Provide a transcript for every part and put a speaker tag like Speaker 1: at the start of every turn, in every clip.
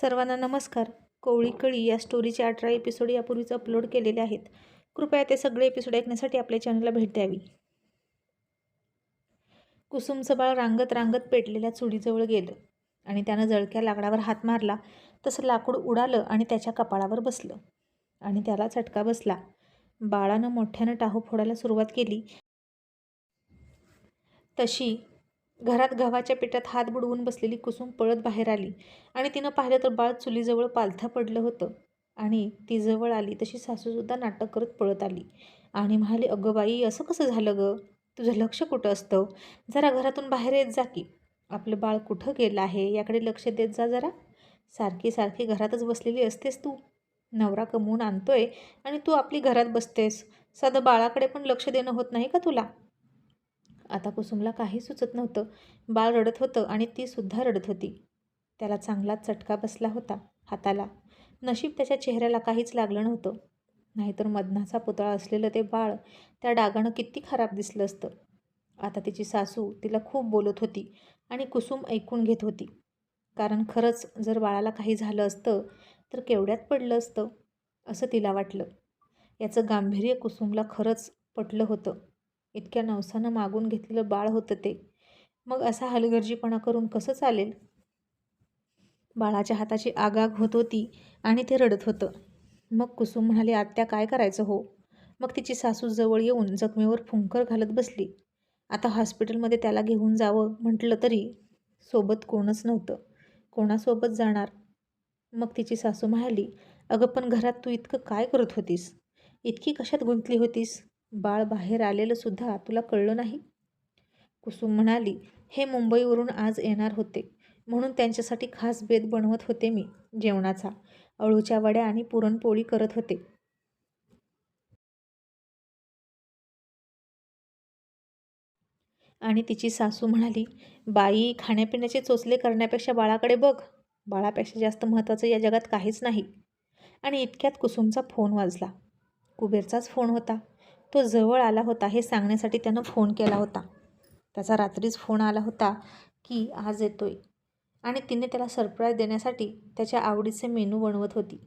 Speaker 1: सर्वांना नमस्कार. कोवळी कळी या स्टोरीचे अठरा एपिसोड यापूर्वीच अपलोड केलेले आहेत. कृपया ते सगळे एपिसोड ऐकण्यासाठी आपल्या चॅनलला भेट द्यावी. कुसुमचं बाळ रांगत रांगत पेटलेल्या चुडीजवळ गेलं आणि त्यानं जळक्या लाकडावर हात मारला तसं लाकूड उडालं आणि त्याच्या कपाळावर बसलं. आणि त्याला चटका बसला. बाळानं मोठ्यानं टाहू फोडायला सुरुवात केली. तशी घरात गव्हाच्या पिठात हात बुडवून बसलेली कुसुम पळत बाहेर आली आणि तिनं पाहिलं तर बाळ चुलीजवळ पालथं पडलं होतं. आणि ती जवळ आली तशी सासूसुद्धा नाटक करत पळत आली. आणि म्हणाली अगं बाई असं कसं झालं गं? तुझं लक्ष कुठं असतं? जरा घरातून बाहेर येत जा की. आपलं बाळ कुठं गेलं आहे? याकडे लक्ष देत जा जरा. सारखी सारखी घरातच बसलेली असतेस तू. नवरा कमवून आणतोय आणि तू आपली घरात बसतेस. साधं बाळाकडे पण लक्ष देणं होत नाही का तुला? आता कुसुमला काही सुचत नव्हतं. बाळ रडत होतं आणि तीसुद्धा रडत होती. त्याला चांगलाच चटका बसला होता हाताला. नशीब त्याच्या चेहऱ्याला काहीच लागलं नव्हतं. नाहीतर मदनाचा पुतळा असलेलं ते बाळ त्या डागानं किती खराब दिसलं असतं. आता तिची सासू तिला खूप बोलत होती आणि कुसुम ऐकून घेत होती. कारण खरंच जर बाळाला काही झालं असतं तर केवढ्यात पडलं असतं असं तिला वाटलं. याचं गांभीर्य कुसुमला खरंच पटलं होतं. इतक्या नवसानं मागून घेतलेलं बाळ होतं ते. मग असा हलगर्जीपणा करून कसं चालेल? बाळाच्या हाताची आगाग होत होती आणि ते रडत होतं. मग कुसुम म्हणाली आत्या काय करायचं हो? मग तिची सासू जवळ येऊन जखमेवर फुंकर घालत बसली. आता हॉस्पिटलमध्ये त्याला घेऊन जावं म्हटलं तरी सोबत कोणच नव्हतं. कोणासोबत जाणार? मग तिची सासू म्हणाली अगं पण घरात तू इतकं काय करत होतीस? इतकी कशात गुंतली होतीस? बाळ बाहेर आलेलं सुद्धा तुला कळलं नाही? कुसुम म्हणाली हे मुंबईवरून आज येणार होते. म्हणून त्यांच्यासाठी खास बेद बनवत होते मी जेवणाचा. अळूच्या वड्या आणि पुरणपोळी करत होते. आणि तिची सासू म्हणाली बाई खाण्यापिण्याचे चोचले करण्यापेक्षा बाळाकडे बघ. बाळापेक्षा जास्त महत्त्वाचं या जगात काहीच नाही. आणि इतक्यात कुसुमचा फोन वाजला. कुबेरचाच फोन होता. तो जवळ आला होता हे सांगण्यासाठी त्यानं फोन केला होता. त्याचा रात्रीच फोन आला होता की आज येतोय. आणि तिने त्याला सरप्राईज देण्यासाठी त्याच्या आवडीचे मेनू बनवत होती.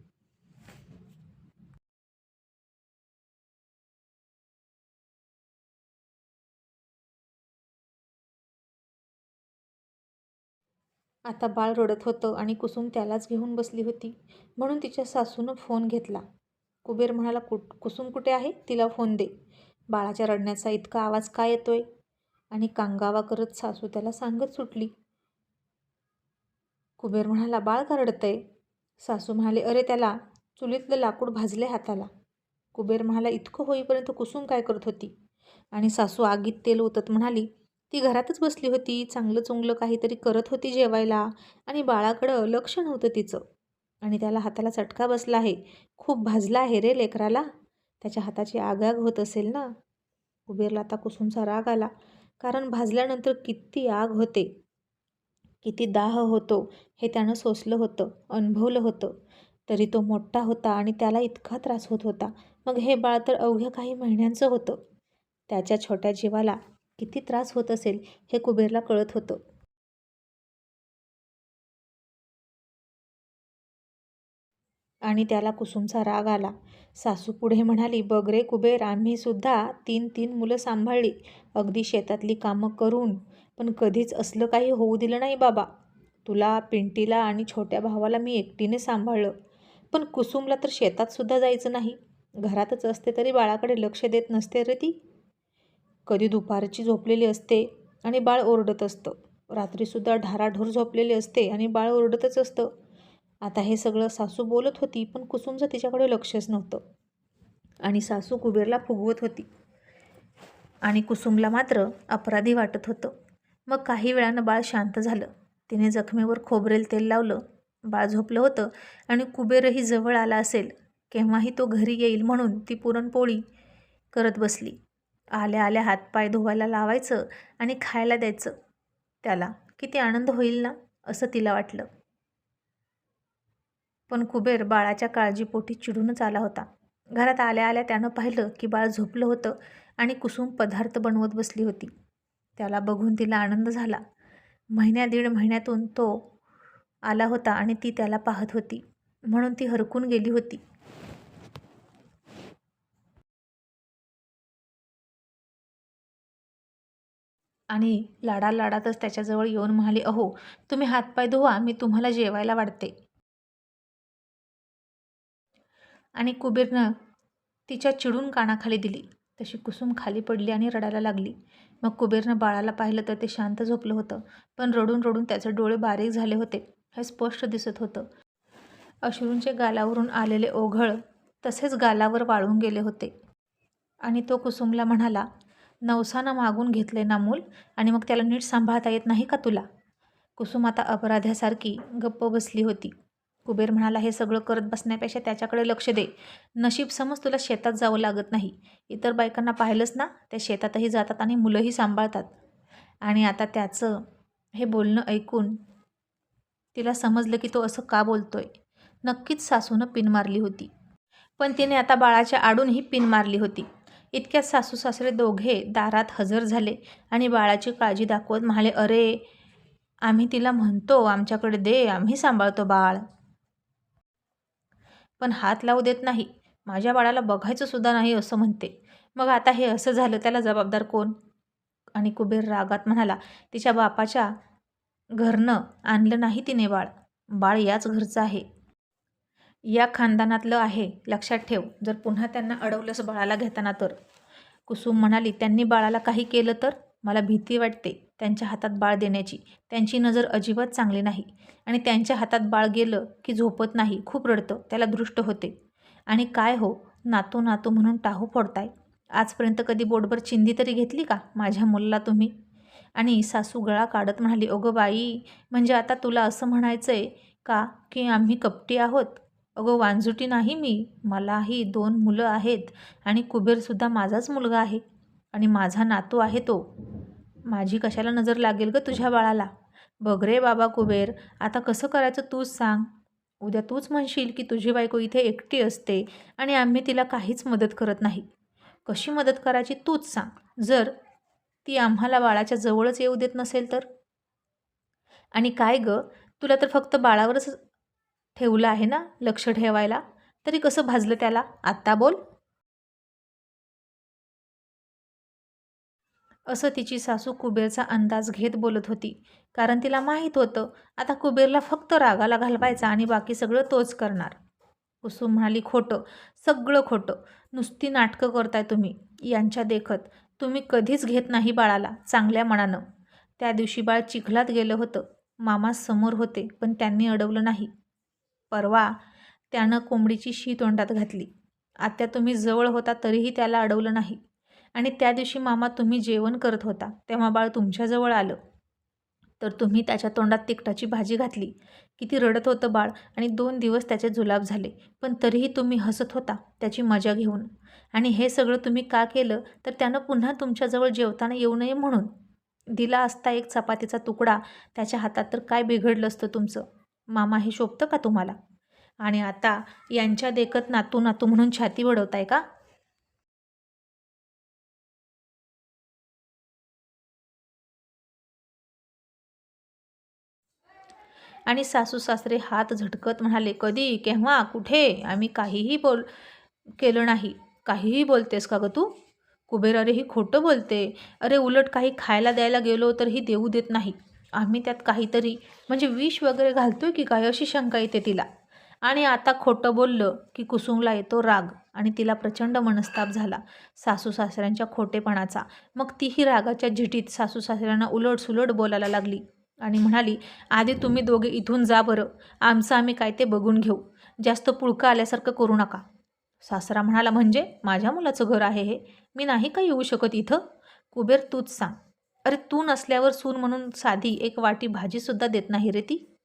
Speaker 1: आता बाळ रडत होतं आणि कुसुम त्यालाच घेऊन बसली होती. म्हणून तिच्या सासूनं फोन घेतला. कुबेर म्हणाला कुट कुसुम कुठे आहे? तिला फोन दे. बाळाच्या रडण्याचा इतका आवाज काय येतोय? आणि कांगावा करत सासू त्याला सांगत सुटली. कुबेर म्हणाला बाळ का रडतंय? सासू म्हणाले अरे त्याला चुलीतलं लाकूड भाजले हाताला. कुबेर म्हणाला इतकं होईपर्यंत कुसुम काय करत होती? आणि सासू आगीत तेल ओतत म्हणाली ती घरातच बसली होती चांगलं चुंगलं काहीतरी करत होती जेवायला आणि बाळाकडं लक्ष नव्हतं तिचं. आणि त्याला हाताला चटका बसला आहे. खूप भाजला आहे रे लेकराला. त्याच्या हाताची आगाग होत असेल ना? कुबेरला आता कुसुमचा राग आला. कारण भाजल्यानंतर किती आग होते. किती दाह होतो. हे त्यानं सोसलं होतं अनुभवलं होतं. तरी तो मोठा होता आणि त्याला इतका त्रास होत होता. मग हे बाळ तर अवघ्या काही महिन्यांचं होतं. त्याच्या छोट्या जीवाला किती त्रास होत असेल हे कुबेरला कळत होतं. आणि त्याला कुसुमचा राग आला. सासू पुढे म्हणाली बगरे रे कुबेर आम्हीसुद्धा तीन तीन मुलं सांभाळली. अगदी शेतातली कामं करून. पण कधीच असलं काही होऊ दिलं नाही बाबा. तुला पिंटीला आणि छोट्या भावाला मी एकटीने सांभाळलं. पण कुसुमला तर शेतातसुद्धा जायचं नाही. घरातच असते तरी बाळाकडे लक्ष देत नसते रे ती. कधी दुपारची झोपलेली असते आणि बाळ ओरडत असतं. रात्रीसुद्धा ढाराढोर झोपलेली असते आणि बाळ ओरडतच असतं. आता हे सगळं सासू बोलत होती पण कुसुमचं तिच्याकडे लक्षच नव्हतं. आणि सासू कुबेरला फुगवत होती. आणि कुसुमला मात्र अपराधी वाटत होतं. मग काही वेळानं बाळ शांत झालं. तिने जखमेवर खोबरेल तेल लावलं. बाळ झोपलं होतं आणि कुबेरही जवळ आला असेल. केव्हाही तो घरी येईल म्हणून ती पुरणपोळी करत बसली. आल्या आल्या हातपाय धुवायला लावायचं आणि खायला द्यायचं. त्याला किती आनंद होईल ना असं तिला वाटलं. पण कुबेर बाळाच्या काळजीपोटी चिडूनच आला होता. घरात आल्या आल्या त्यानं पाहिलं की बाळ झोपलं होतं आणि कुसुम पदार्थ बनवत बसली होती. त्याला बघून तिला आनंद झाला. महिन्या दीड महिन्यातून तो आला होता आणि ती त्याला पाहत होती. म्हणून ती हरकून गेली होती. आणि लाडा लाडातच त्याच्याजवळ येऊन म्हणाली अहो तुम्ही हातपाय धुवा मी तुम्हाला जेवायला वाढते. आणि कुबेरनं तिच्या चिडून कानाखाली दिली. तशी कुसुम खाली पडली आणि रडायला लागली. मग कुबेरनं बाळाला पाहिलं तर ते शांत झोपलं होतं. पण रडून रडून त्याचे डोळे बारीक झाले होते. हे स्पष्ट दिसत होतं. अश्रूंचे गालावरून आलेले ओघळ तसेच गालावर वाळून गेले होते. आणि तो कुसुमला म्हणाला नवसानं मागून घेतले ना मूल? आणि मग त्याला नीट सांभाळता येत नाही का तुला? कुसुम आता अपराध्यासारखी गप्प बसली होती. कुबेर म्हणाला हे सगळं करत बसण्यापेक्षा त्याच्याकडे लक्ष दे. नशीब समज तुला शेतात जावं लागत नाही. इतर बायकांना पाहिलंच ना त्या शेतातही जातात आणि मुलंही सांभाळतात. आणि आता त्याचं हे बोलणं ऐकून तिला समजलं की तो असं का बोलतोय. नक्कीच सासूनं पिन मारली होती. पण तिने आता बाळाच्या आडूनही पिन मारली होती. इतक्यात सासू सासरे दोघे दारात हजर झाले आणि बाळाची काळजी दाखवत म्हणाले अरे आम्ही तिला म्हणतो आमच्याकडे दे आम्ही सांभाळतो बाळ. पण हात लावू देत नाही. माझ्या बाळाला बघायचं सुद्धा नाही असं म्हणते. मग आता हे असं झालं त्याला जबाबदार कोण? आणि कुबेर रागात म्हणाला तिच्या बापाच्या घरनं आणलं नाही तिने बाळ. बाळ याच घरचं आहे. या खानदानातलं आहे. लक्षात ठेव. जर पुन्हा त्यांना अडवलंस बाळाला घेताना तर. कुसुम म्हणाली त्यांनी बाळाला काही केलं तर? मला भीती वाटते. त्यांच्या हातात बाळ देण्याची. त्यांची नजर अजिबात चांगली नाही. आणि त्यांच्या हातात बाळ गेलं की झोपत नाही खूप रडतं त्याला दृष्ट होते. आणि काय हो नातू नातू म्हणून टाहू फोडताय. आजपर्यंत कधी बोटभर चिंधी तरी घेतली का माझ्या मुलाला तुम्ही? आणि सासू गळा काढत म्हणाली अगं बाई म्हणजे आता तुला असं म्हणायचं आहे का की आम्ही कपटी आहोत? अगं वांजुटी नाही मी. मलाही दोन मुलं आहेत आणि कुबेरसुद्धा माझाच मुलगा आहे. आणि माझा नातू आहे तो. माझी कशाला नजर लागेल ग तुझ्या बाळाला? बघ रे बाबा कुबेर आता कसं करायचं तूच सांग. उद्या तूच म्हणशील की तुझी बायको इथे एकटी असते आणि आम्ही तिला काहीच मदत करत नाही. कशी मदत करायची तूच सांग. जर ती आम्हाला बाळाच्या जवळच येऊ देत नसेल तर? आणि काय ग? तुला तर फक्त बाळावरच ठेवलं आहे ना लक्ष ठेवायला? तरी कसं भाजलं त्याला? आत्ता बोल. असं तिची सासू कुबेरचा अंदाज घेत बोलत होती. कारण तिला माहीत होतं आता कुबेरला फक्त रागाला घालवायचा आणि बाकी सगळं तोच करणार. कुसुम म्हणाली खोटं सगळं खोटं. नुसती नाटकं करताय तुम्ही. यांच्या देखत तुम्ही कधीच घेत नाही बाळाला चांगल्या मनानं. त्या दिवशी बाळ चिखलात गेलं होतं. मामा समोर होते पण त्यांनी अडवलं नाही. परवा त्यानं कोंबडीची शी तोंडात घातली. आत्या तुम्ही जवळ होता तरीही त्याला अडवलं नाही. आणि त्या दिवशी मामा तुम्ही जेवण करत होता तेव्हा बाळ तुमच्याजवळ आलं. तर तुम्ही त्याच्या तोंडात तिकटाची भाजी घातली. किती रडत होतं बाळ आणि दोन दिवस त्याचे जुलाब झाले. पण तरीही तुम्ही हसत होता त्याची मजा घेऊन. आणि हे सगळं तुम्ही का केलं? तर त्यानं पुन्हा तुमच्याजवळ जेवताना येऊ नये म्हणून. दिला असता एक चपातीचा तुकडा त्याच्या हातात तर काय बिघडलं असतं तुमचं? मामा हे शोभतं का तुम्हाला? आणि आता यांच्या देखत नातू नातू म्हणून छाती वडवताय का? आणि सासू सासरे हात झटकत म्हणाले कधी? केव्हा? कुठे? आम्ही काहीही बोल केलं नाही. काहीही बोलतेस का ग तू? कुबेर अरे ही खोटं बोलते. अरे उलट काही खायला द्यायला गेलो तर ही देऊ देत नाही. आम्ही त्यात काहीतरी म्हणजे विष वगैरे घालतोय की काय अशी शंका येते तिला. आणि आता खोटं बोललं की कुसुमला येतो राग आणि तिला प्रचंड मनस्ताप झाला सासू सासऱ्यांच्या खोटेपणाचा. मग तीही रागाच्या झिटीत सासू सासऱ्यांना उलट सुलट बोलायला लागली. आणि म्हणाली आधी तुम्ही दोघे इथून जा बरं. आमचं आम्ही काय ते बघून घेऊ. जास्त पुळका आल्यासारखं करू नका. सासरा म्हणाला म्हणजे माझ्या मुलाचं घर आहे हे? मी नाही का येऊ शकत इथं? कुबेर तूच सांग. अरे तू नसल्यावर सून म्हणून साधी एक वाटी भाजीसुद्धा देत नाही रे ती.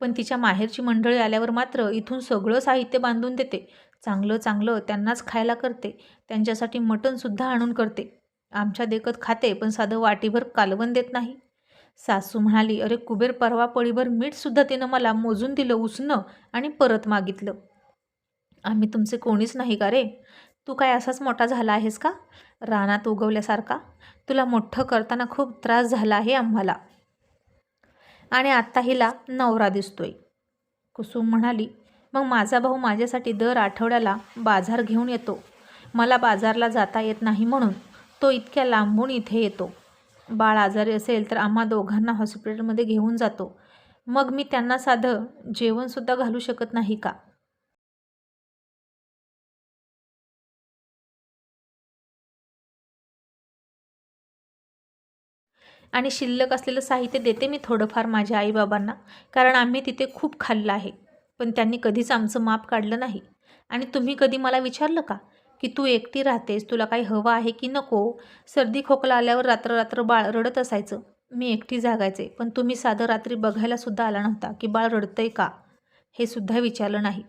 Speaker 1: पण तिच्या माहेरची मंडळी आल्यावर मात्र इथून सगळं साहित्य बांधून देते. चांगलं चांगलं त्यांनाच खायला करते. त्यांच्यासाठी मटणसुद्धा आणून करते. आमच्या देखत खाते पण साधं वाटीभर कालवण देत नाही. सासू म्हणाली अरे कुबेर परवा पळीभर मीठसुद्धा तिनं मला मोजून दिलं उसणं आणि परत मागितलं. आम्ही तुमचे कोणीच नाही का रे? तू काय असाच मोठा झाला आहेस का? रानात उगवल्यासारखा? तुला मोठं करताना खूप त्रास झाला आहे आम्हाला. आणि आत्ता हिला नवरा दिसतोय. कुसुम म्हणाली मग माझा भाऊ माझ्यासाठी दर आठवड्याला बाजार घेऊन येतो. मला बाजारला जाता येत नाही म्हणून तो इतक्या लांबून इथे येतो. बाळ आजारी असेल तर आम्हा दोघांना हॉस्पिटलमध्ये घेऊन जातो. मग मी त्यांना साधं जेवणसुद्धा घालू शकत नाही का? आणि शिल्लक असलेलं साहित्य देते मी थोडंफार माझ्या आईबाबांना कारण आम्ही तिथे खूप खाल्लं आहे. पण त्यांनी कधीच आमचं माप काढलं नाही. आणि तुम्ही कधी मला विचारलं का? की तू एकटी राहतेस तुला काही हवं आहे की नको? सर्दी खोकला आल्यावर रात्र रात्र बाळ रडत असायचं. मी एकटी जागायचे पण तुम्ही साधं रात्री बघायला सुद्धा आला नव्हता की बाळ रडतंय का? हे सुद्धा विचारलं नाही.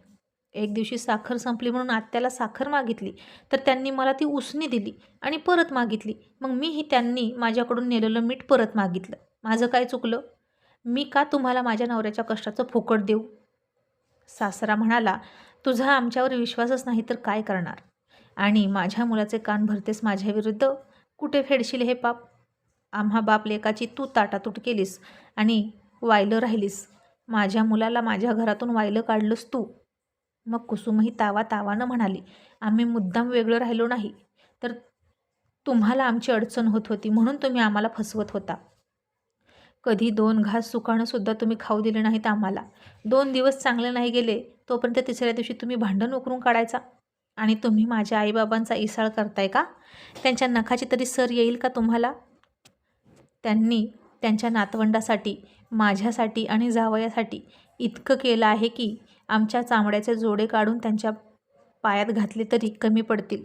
Speaker 1: एक दिवशी साखर संपली म्हणून आत्याला साखर मागितली तर त्यांनी मला ती उसनी दिली आणि परत मागितली. मग मीही त्यांनी माझ्याकडून नेलेलं मीठ परत मागितलं. माझं काय चुकलं? मी का तुम्हाला माझ्या नवऱ्याच्या कष्टाचं फुकट देऊ? सासरा म्हणाला तुझा आमच्यावर विश्वासच नाही तर काय करणार? आणि माझ्या मुलाचे कान भरतेस माझ्याविरुद्ध कुठे फेडशील हे पाप? आम्हा बाप लेकाची तू ताटातूट केलीस आणि वायलं राहिलीस. माझ्या मुलाला माझ्या घरातून वायलं काढलंस तू. मग कुसुमही तावा तावानं म्हणाली आम्ही मुद्दाम वेगळं राहिलो नाही. तर तुम्हाला आमची अडचण होत होती म्हणून तुम्ही आम्हाला फसवत होता. कधी दोन घास सुकाणंसुद्धा तुम्ही खाऊ दिले नाहीत आम्हाला. दोन दिवस चांगले नाही गेले तोपर्यंत तिसऱ्या दिवशी तुम्ही भांडण उकरून काढायचा. आणि तुम्ही माझ्या आईबाबांचा इसाळ करताय का? त्यांच्या नखाची तरी सर येईल का तुम्हाला? त्यांनी त्यांच्या नातवंडासाठी माझ्यासाठी आणि जावयासाठी इतकं केलं आहे की आमच्या चामड्याचे जोडे काढून त्यांच्या पायात घातले तरी कमी पडतील.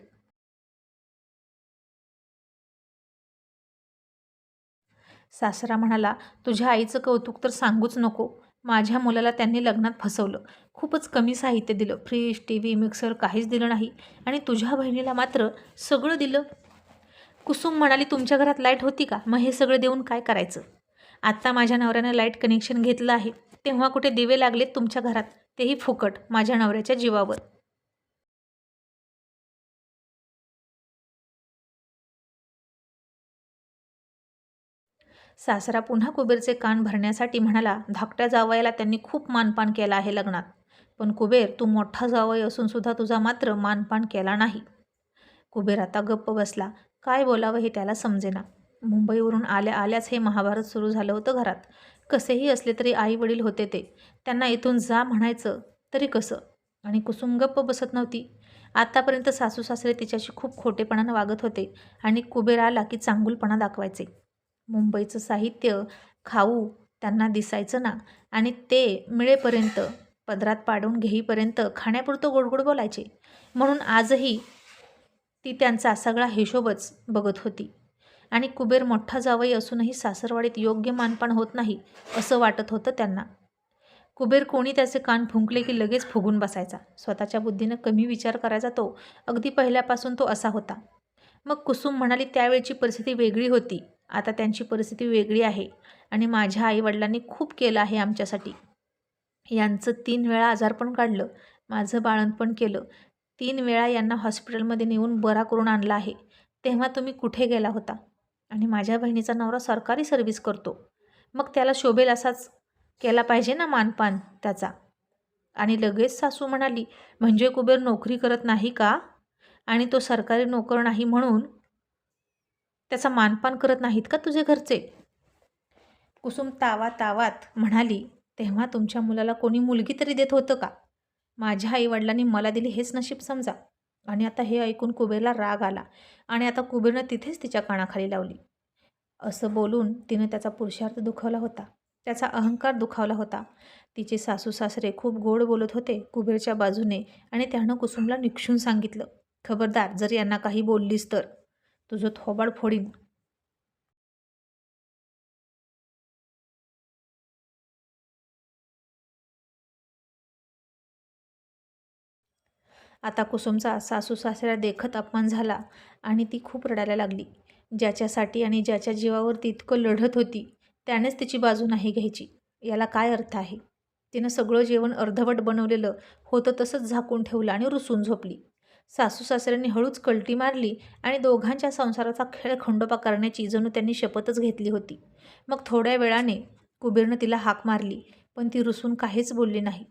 Speaker 1: सासरा म्हणाला तुझ्या आईचं कौतुक तर सांगूच नको. माझ्या मुलाला त्यांनी लग्नात फसवलं. खूपच कमी साहित्य दिलं. फ्रीज टी व्ही मिक्सर काहीच दिलं नाही. आणि तुझ्या बहिणीला मात्र सगळं दिलं. कुसुम म्हणाली तुमच्या घरात लाइट होती का? मग हे सगळं देऊन काय करायचं? आत्ता माझ्या नवऱ्यानं लाइट कनेक्शन घेतलं आहे. तेव्हा कुठे दिवे लागलेत तुमच्या घरात? तेही फुकट. माझ्या नवऱ्याच्या जीवावर. सासरा पुन्हा कुबेरचे कान भरण्यासाठी म्हणाला धाकट्या जावयाला त्यांनी खूप मानपान केला आहे लग्नात. पण कुबेर तू मोठा जावई असून सुद्धा तुझा मात्र मानपान केला नाही. कुबेर आता गप्प बसला. काय बोलावं हे त्याला समजेना. मुंबईवरून आल्या आल्याच हे महाभारत सुरू झालं होतं घरात. कसेही असले तरी आई वडील होते ते. त्यांना इथून जा म्हणायचं तरी कसं? आणि कुसुम गप्प बसत नव्हती. आतापर्यंत सासू सासरे तिच्याशी खूप खोटेपणानं वागत होते आणि कुबेर आला की चांगुलपणा दाखवायचे. मुंबईचं साहित्य खाऊ त्यांना दिसायचं ना. आणि ते मिळेपर्यंत पदरात पाडून घेईपर्यंत खाण्यापुरतं गोडगोड बोलायचे. म्हणून आजही ती त्यांचा सगळा हिशोबच बघत होती. आणि कुबेर मोठा जावई असूनही सासरवाडीत योग्य मानपान होत नाही असं वाटत होतं त्यांना. कुबेर कोणी त्याचे कान फुंकले की लगेच फुगून बसायचा. स्वतःच्या बुद्धीनं कमी विचार करायचा तो. अगदी पहिल्यापासून तो असा होता. मग कुसुम म्हणाली त्यावेळची परिस्थिती वेगळी होती. आता त्यांची परिस्थिती वेगळी आहे आणि माझ्या आईवडिलांनी खूप केलं आहे आमच्यासाठी. यांचं तीन वेळा आजारपण काढलं माझं बाळणपण केलं. तीन वेळा यांना हॉस्पिटलमध्ये नेऊन बरा करून आणला आहे. तेव्हा तुम्ही कुठे गेला होता? आणि माझ्या बहिणीचा नवरा सरकारी सर्व्हिस करतो. मग त्याला शोभेल असाच केला पाहिजे ना मानपान त्याचा? आणि लगेच सासू म्हणाली म्हणजे कुबेर नोकरी करत नाही का? आणि तो सरकारी नोकर नाही म्हणून त्याचा मानपान करत नाहीत का तुझे घरचे? कुसुम तावा तावात म्हणाली तेव्हा तुमच्या मुलाला कोणी मुलगी तरी देत होतं का? माझ्या आईवडिलांनी मला दिली हेच नशीब समजा. आणि आता हे ऐकून कुबेरला राग आला आणि आता कुबेरनं तिथेच तिच्या कानाखाली लावली. असं बोलून तिनं त्याचा पुरुषार्थ दुखावला होता. त्याचा अहंकार दुखावला होता. तिचे सासू सासरे खूप गोड बोलत होते कुबेरच्या बाजूने आणि त्यानं कुसुमला निक्षून सांगितलं खबरदार जर यांना काही बोललीस तर. तुझं थोबाड फोडीन. आता कुसुमचा सासू सासऱ्या देखत अपमान झाला आणि ती खूप रडायला लागली. ज्याच्यासाठी आणि ज्याच्या जीवावर ती इतकं लढत होती त्यानेच तिची बाजू नाही घ्यायची. याला काय अर्थ आहे? तिनं सगळं जेवण अर्धवट बनवलेलं होतं तसंच झाकून ठेवलं आणि रुसून झोपली. सासू सासऱ्यांनी हळूच कलटी मारली आणि दोघांच्या संसाराचा खेळ खंडोबा करण्याची जणू त्यांनी शपथच घेतली होती. मग थोड्या वेळाने कुबेरनं तिला हाक मारली पण ती रुसून काहीच बोलली नाही.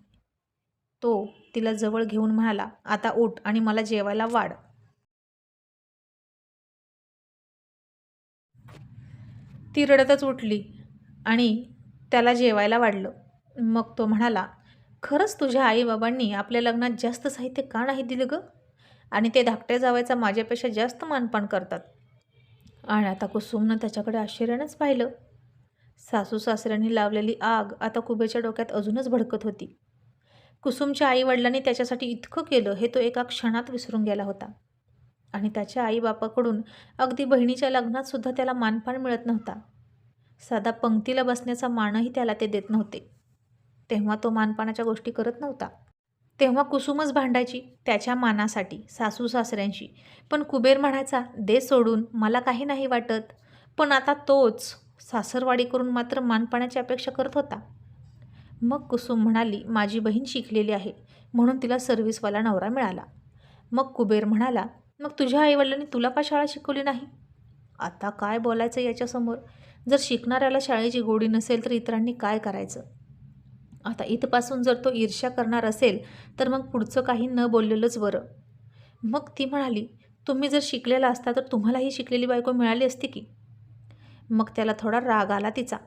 Speaker 1: तो तिला जवळ घेऊन म्हणाला आता ओट आणि मला जेवायला वाढ. ती रडतच उठली आणि त्याला जेवायला वाढलं. मग तो म्हणाला खरंच तुझ्या आईबाबांनी आपल्या लग्नात जास्त साहित्य का नाही दिलं गं? आणि ते धाकट्या जावायचा माझ्यापेक्षा जास्त मानपान करतात. आणि आता कुसुमनं त्याच्याकडे आश्चर्यानंच पाहिलं. सासू सासऱ्यांनी लावलेली आग आता कुबेच्या डोक्यात अजूनच भडकत होती. कुसुमच्या आईवडिलांनी त्याच्यासाठी इतकं केलं हे तो एका क्षणात विसरून गेला होता. आणि त्याच्या आईबापाकडून अगदी बहिणीच्या लग्नातसुद्धा त्याला मानपान मिळत नव्हता. साधा पंक्तीला बसण्याचा मानही त्याला ते देत नव्हते. तेव्हा तो मानपानाच्या गोष्टी करत नव्हता. तेव्हा कुसुमच भांडायची त्याच्या मानासाठी सासू सासऱ्यांशी. पण कुबेर म्हणायचा दे सोडून मला काही नाही वाटत. पण आता तोच सासरवाडी करून मात्र मानपाण्याची अपेक्षा करत होता. मग कुसुम म्हणाली माझी बहीण शिकलेली आहे म्हणून तिला सर्व्हिसवाला नवरा मिळाला. मग कुबेर म्हणाला मग तुझ्या आईवडिलांनी तुला का शाळा शिकवली नाही? आता काय बोलायचं याच्यासमोर? जर शिकणाऱ्याला शाळेची गोडी नसेल तर इतरांनी काय करायचं? आता इथपासून जर तो ईर्ष्या करणार असेल तर मग पुढचं काही न बोललेलंच बरं. मग ती म्हणाली तुम्ही जर शिकलेला असता तर तुम्हालाही शिकलेली बायको मिळाली असती की? मग त्याला थोडा राग आला तिचा.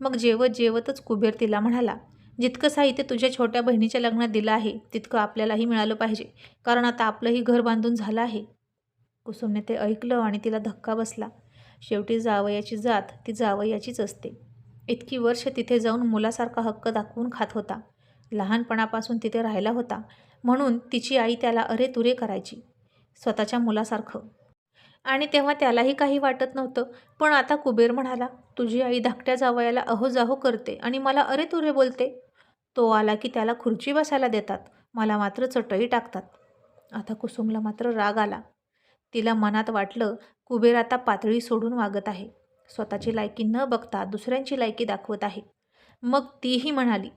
Speaker 1: मग जेवत जेवतच कुबेर तिला म्हणाला जितकं साहित्य तुझ्या छोट्या बहिणीच्या लग्नात दिलं आहे तितकं आपल्यालाही मिळालं पाहिजे. कारण आता आपलंही घर बांधून झालं आहे. कुसुमने ते ऐकलं आणि तिला धक्का बसला. शेवटी जावयाची जात ती जावयाचीच असते. इतकी वर्ष तिथे जाऊन मुलासारखा हक्क दाखवून खात होता. लहानपणापासून तिथे राहिला होता. म्हणून तिची आई त्याला अरे तुरे करायची. स्वतःच्या मुलासारखं. आणि तेव्हा त्यालाही काही वाटत नव्हतं. पण आता कुबेर म्हणाला तुझी आई धाकट्या जावयाला अहो जाहो करते आणि मला अरे तुरे बोलते. तो आला की त्याला खुर्ची बसायला देतात. मला मात्र चटई टाकतात. आता कुसुमला मात्र राग आला. तिला मनात वाटलं कुबेर आता पातळी सोडून वागत आहे. स्वतःची लायकी न बघता दुसऱ्यांची लायकी दाखवत आहे. मग तीही म्हणाली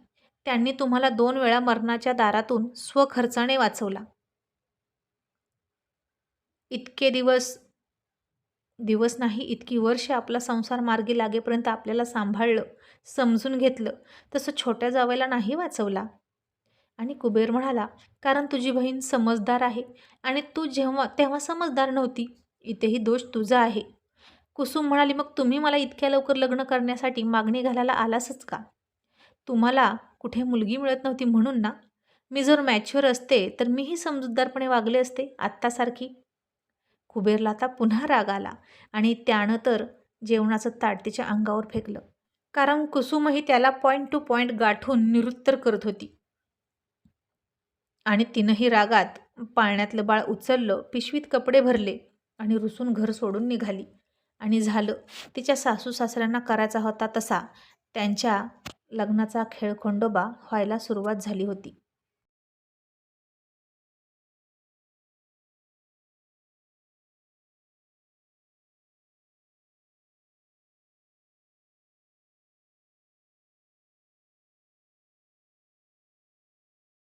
Speaker 1: त्यांनी तुम्हाला दोन वेळा मरणाच्या दारातून स्वखर्चाने वाचवला. इतके दिवस दिवस नाही इतकी वर्ष आपला संसार मार्गी लागेपर्यंत आपल्याला सांभाळलं समजून घेतलं तसं छोट्या जावेला नाही वाचवला आणि कुबेर म्हणाला कारण तुझी बहीण समजदार आहे आणि तू जेव्हा तेव्हा समजदार नव्हती. इथेही दोष तुझा आहे. कुसुम म्हणाली मग तुम्ही मला इतक्या लवकर लग्न करण्यासाठी मागणी घालायला आलासच का? तुम्हाला कुठे मुलगी मिळत नव्हती म्हणून ना? मी जर मॅच्युअर असते तर मीही समजूतदारपणे वागले असते आत्तासारखी. कुबेरला आता पुन्हा राग आला आणि त्यानं तर जेवणाचं ताट तिच्या अंगावर फेकलं. कारण कुसुमही त्याला पॉईंट टू पॉईंट गाठून निरुत्तर करत होती. आणि तिनंही रागात पाळण्यातलं बाळ उचललं पिशवीत कपडे भरले आणि रुसून घर सोडून निघाली. आणि झालं. तिच्या सासू सासऱ्यांना करायचा होता तसा. त्यांच्या लग्नाचा खेळखंडोबा व्हायला सुरुवात झाली होती.